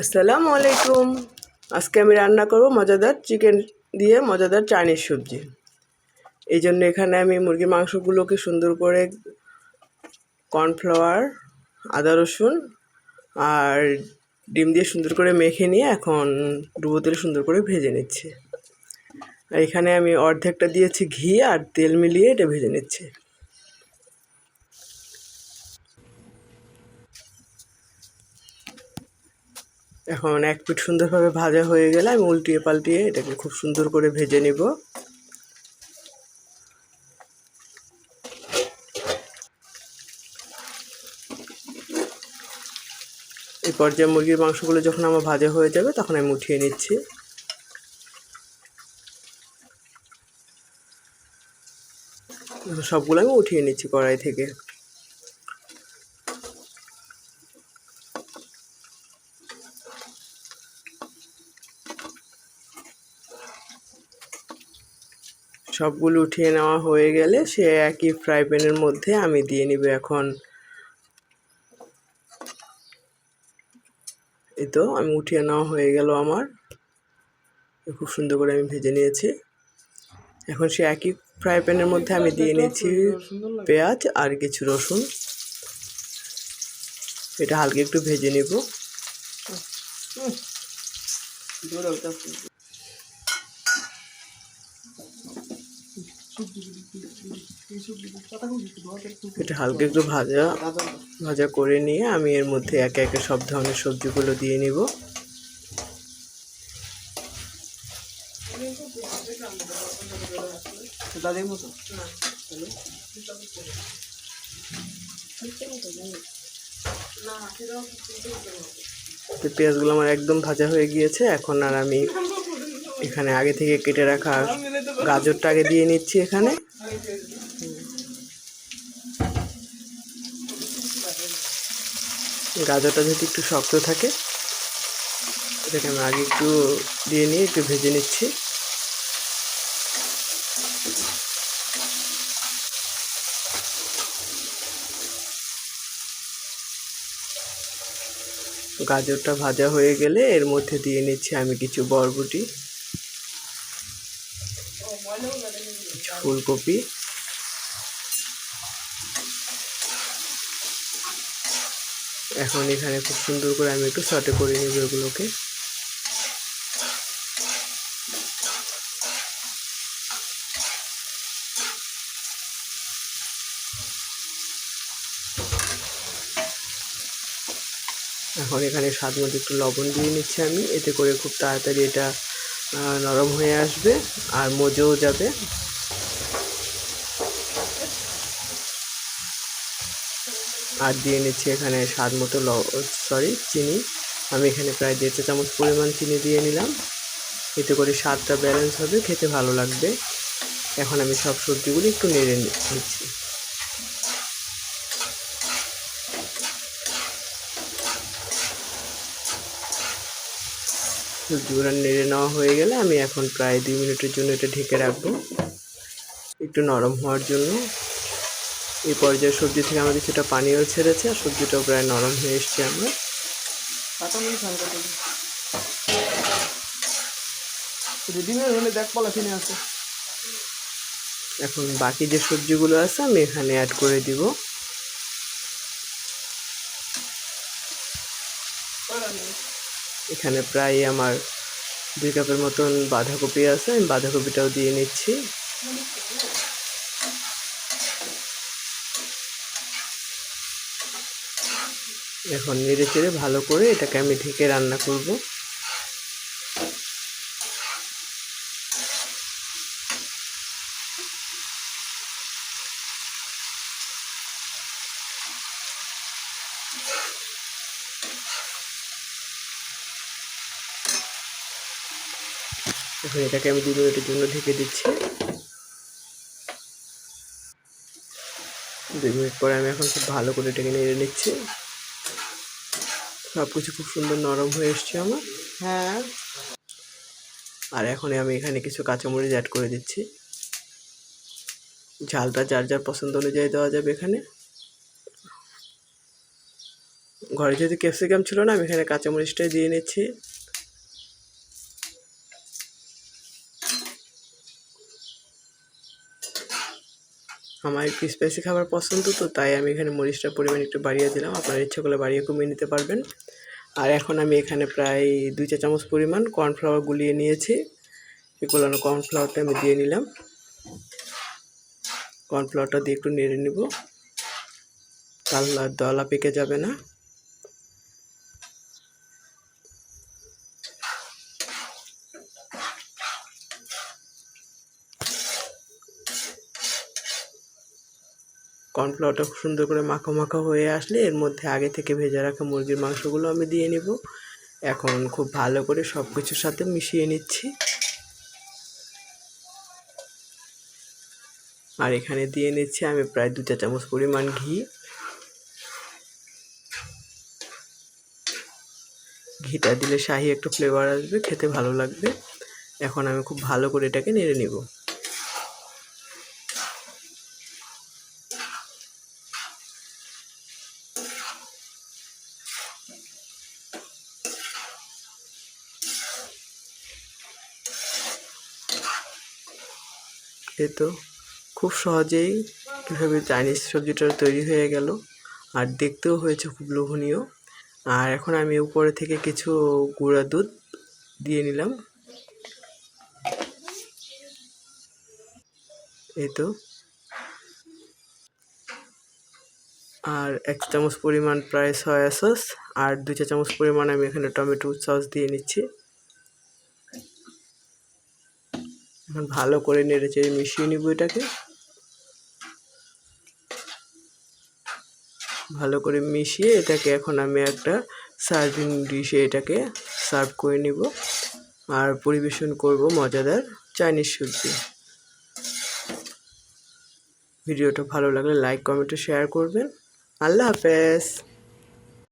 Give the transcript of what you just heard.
আসসালামু আলাইকুম। আজকে আমি রান্না করব মজাদার চিকেন দিয়ে মজাদার চাইনিজ সবজি। এই জন্য এখানে আমি মুরগির মাংসগুলোকে সুন্দর করে কর্নফ্লাওয়ার আদা রসুন আর ডিম দিয়ে সুন্দর করে মেখে নিয়ে এখন ডুবো তেলে সুন্দর করে ভেজে নিচ্ছি। আর এখানে আমি অর্ধেকটা দিয়েছি ঘি আর তেল মিলিয়ে এটা ভেজে নিচ্ছি। এখন এক পিঠ সুন্দরভাবে ভাজা হয়ে গেলে আমি উল্টিয়ে পাল্টিয়ে এটাকে খুব সুন্দর করে ভেজে নিব। এই পর্যায়ে মুরগির মাংসগুলো যখন আমার ভাজা হয়ে যাবে তখন আমি উঠিয়ে নিচ্ছি। সবগুলো আমি উঠিয়ে নিচ্ছি কড়াই থেকে। সবগুলো উঠিয়ে নেওয়া হয়ে গেলে সে একই ফ্রাই প্যানের মধ্যে আমি দিয়ে নিব এখন। এই তো, আমি উঠিয়ে নেওয়া হয়ে গেল আমার। খুব সুন্দর করে আমি ভেজে নিয়েছি। এখন সে একই ফ্রাই প্যানের মধ্যে আমি দিয়ে নিয়েছি পেঁয়াজ আর কিছু রসুন। এটা হালকা একটু ভেজে নিব। এটা হালকা একটু ভাজা ভাজা করে নিয়ে আমি এর মধ্যে একে একে সব ধরনের সবজিগুলো দিয়ে নিব। তো পেঁয়াজগুলো আমার একদম ভাজা হয়ে গিয়েছে এখন আর আমি এখানে আগে থেকে কেটে রাখা গাজরটা আগে দিয়ে নিচ্ছি এখানে। গাজরটা যদি একটু শক্ত থাকে, এটাকে আমি আগে একটু দিয়ে নিয়ে একটু ভেজে নিচ্ছি। গাজরটা ভাজা হয়ে গেলে এর মধ্যে দিয়ে নিচ্ছি আমি কিছু বরবটি। ফুলকপি। এখন এখানে খুব সুন্দর করে আমি একটু শর্টে করে নেব এগুলোকে। এখন এখানে স্বাদ মতো একটু লবণ দিয়ে নিচ্ছি আমি, এতে করে খুব তাড়াতাড়ি এটা নরম হয়ে আসবে আর মজেও যাবে। আর দিয়ে নিচ্ছি এখানে স্বাদ মতো ল সরি চিনি। আমি এখানে প্রায় দেড় চা চামচ পরিমাণ চিনি দিয়ে নিলাম। এতে করে স্বাদটা ব্যালেন্স হবে, খেতে ভালো লাগবে। এখন আমি সব সবজিগুলি একটু নেড়ে নিচ্ছি। সবজিগুলো নেড়ে নেওয়া হয়ে গেলে আমি এখন প্রায় দুই মিনিটের জন্য এটা ঢেকে রাখব। একটু নরম হওয়ার জন্য। এই পর্যায়ে সবজি থেকে আমার কিছুটা পানিও ছেড়েছে আর সবজিটাও প্রায় নরম হয়ে এসছে আমার। এখন বাকি যে সবজিগুলো আছে আমি এখানে অ্যাড করে দিব। এখানে প্রায় আমার দুই কাপের মতন বাঁধাকপি আছে আমি বাঁধাকপিটাও দিয়ে নিচ্ছি। এখন নেড়ে চেড়ে ভালো করে এটাকে আমি ঢেকে রান্না করব। এখন এটাকে আমি দু মিনিটের জন্য ঢেকে দিচ্ছি। দুই মিনিট পরে আমি এখন খুব ভালো করে এটাকে নেড়ে নিচ্ছি। সব কিছু খুব সুন্দর নরম হয়ে এসছে আমার। হ্যাঁ। আর এখন আমি এখানে কিছু কাঁচামরিচ অ্যাড করে দিচ্ছি। ঝালটা যার যার পছন্দ অনুযায়ী দেওয়া যাবে এখানে। ঘরে যদি ক্যাপসিকাম ছিল না আমি এখানে কাঁচামরিচটাই দিয়ে নিচ্ছি। আমার একটু স্পাইসি খাবার পছন্দ তো, তাই আমি এখানে মরিচটার পরিমাণ একটু বাড়িয়ে দিলাম। আপনার ইচ্ছা করলে বাড়িয়ে কমিয়ে নিতে পারবেন। আর এখন আমি এখানে প্রায় দুই চা চামচ পরিমাণ কর্নফ্লাওয়ার গুলিয়ে নিয়েছি। এই গোলানো কর্নফ্লাওয়ারটা আমি দিয়ে নিলাম। কর্নফ্লাওয়ারটা দিয়ে একটু নেড়ে নিব। তাহলে দলা পেকে যাবে না। কর্নফ্লাওয়ারটা খুব সুন্দর করে মাখা মাখা হয়ে আসলে এর মধ্যে আগে থেকে ভেজে রাখা মুরগির মাংসগুলো আমি দিয়ে নিব। এখন খুব ভালো করে সব কিছুর সাথে মিশিয়ে নিচ্ছি। আর এখানে দিয়ে নিচ্ছি আমি প্রায় দু চা চামচ পরিমাণ ঘি। ঘিটা দিলে শাহি একটা ফ্লেভার আসবে, খেতে ভালো লাগবে। এখন আমি খুব ভালো করে এটাকে নেড়ে নিব। এই তো খুব সহজেই কীভাবে চাইনিজ সবজিটা তৈরি হয়ে গেল। আর দেখতেও হয়েছে খুব লোভনীয়। আর এখন আমি উপরে থেকে কিছু গুঁড়া দুধ দিয়ে নিলাম। এই তো। আর এক চামচ পরিমাণ প্রায় সয়া সস, আর দু চা চামচ পরিমাণ আমি এখানে টমেটো সস দিয়ে নিচ্ছি। এখন ভালো করে নেড়ে চেড়ে মিশিয়ে নিব এটাকে। ভালো করে মিশিয়ে এটাকে এখন আমি একটা সার্ভিং ডিশে এটাকে সার্ভ করে নিব। আর পরিবেশন করব মজাদার চাইনিজ সবজি। ভিডিওটা ভালো লাগলে লাইক, কমেন্ট শেয়ার করবেন। আল্লাহ হাফেজ।